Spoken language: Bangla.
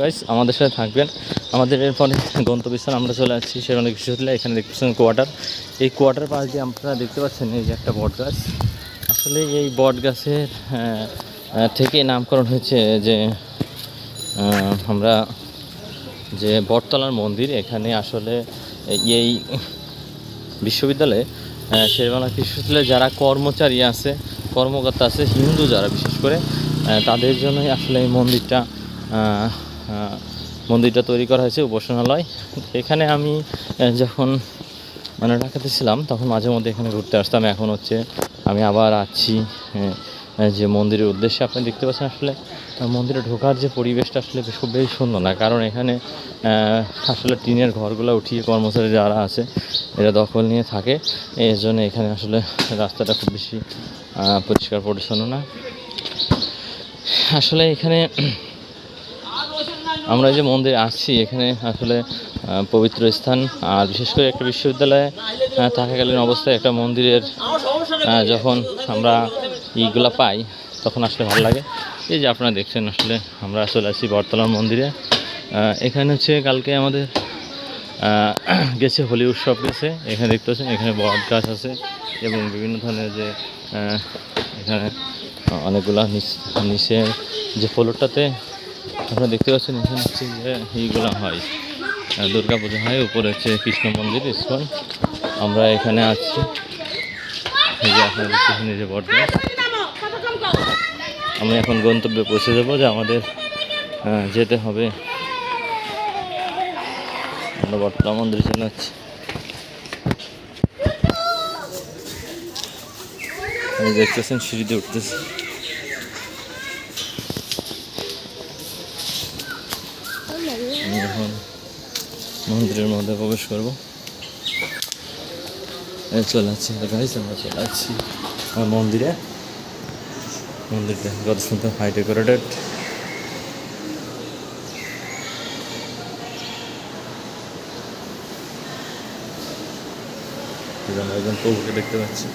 গাইস আমাদের সাথে থাকবেন। আমাদের এরপরে গন্তব্যস্থান আমরা চলে যাচ্ছি সেখানে কৃষি এখানে দেখতে পাচ্ছেন কোয়ার্টার এই কোয়ার্টার পাশ দিয়ে আপনারা দেখতে পাচ্ছেন এই যে একটা বট গাছ। আসলে এই বট গাছের থেকে নামকরণ হয়েছে যে আমরা যে বটতলার মন্দির এখানে আসলে এই বিশ্ববিদ্যালয়ে আহ, শেরবাংলা কৃষি যারা কর্মচারী আছে কর্মকর্তা আছে হিন্দু যারা বিশেষ করে তাদের জন্যই আসলে এই মন্দিরটা মন্দিরটা তৈরি করা হয়েছে উপাসনালয়। এখানে আমি যখন মানে ঢাকাতে ছিলাম, তখন মাঝে মধ্যে এখানে ঘুরতে আসতাম। এখন হচ্ছে আমি আবার আছি যে মন্দিরের উদ্দেশ্যে। আপনি দেখতে পাচ্ছেন আসলে মন্দিরে ঢোকার যে পরিবেশটা আসলে খুব বেশি সুন্দর না। কারণ এখানে আসলে টিনের ঘরগুলো উঠিয়ে কর্মচারী যারা আছে, এরা দখল নিয়ে থাকে। এই জন্য এখানে আসলে রাস্তাটা খুব বেশি পরিষ্কার পরিচ্ছন্ন না। আসলে এখানে আমরা যে মন্দিরে আসছি, এখানে আসলে পবিত্র স্থান, আর বিশেষ করে একটা বিশ্ববিদ্যালয়ে থাকাকালীন অবস্থায় একটা মন্দিরের যখন আমরা ইগুলা পাই, তখন আসলে ভালো লাগে। এই যে আপনারা দেখছেন, আসলে আমরা চলে আসছি বটতলার মন্দিরে। এখানে হচ্ছে কালকে আমাদের গেছে হোলি উৎসব গেছে। এখানে দেখতে পাচ্ছেন, এখানে বট গাছ আছে এবং বিভিন্ন ধরনের যে এখানে অনেকগুলা নিচ- যে ফ্লোরটাতে আপনারা দেখতে পাচ্ছেন, এখানে হচ্ছে যে এইগুলো হয়। দুর্গা পুজো হয়, উপরে হচ্ছে কৃষ্ণ মন্দির ইস্কন আমরা এখানে আছি। এই যে আপনারা দেখতেছেন এই যে গাছ। আমি এখন গন্তব্যে পৌঁছে যাব যে আমাদের যেতে হবে। আমরা বর্তমান মন্দিরে চলে যাচ্ছি দেখতেছেন সিঁড়িতে উঠতেছে। আমি এখন মন্দিরের মধ্যে প্রবেশ করব। চলে যাচ্ছি। গাইস আমরা চলে যাচ্ছি আমার মন্দিরে। মন্দিরটা কত সুন্দর হাই ডেকোরেটেড আমরা একজন প্রভুকে দেখতে পাচ্ছি।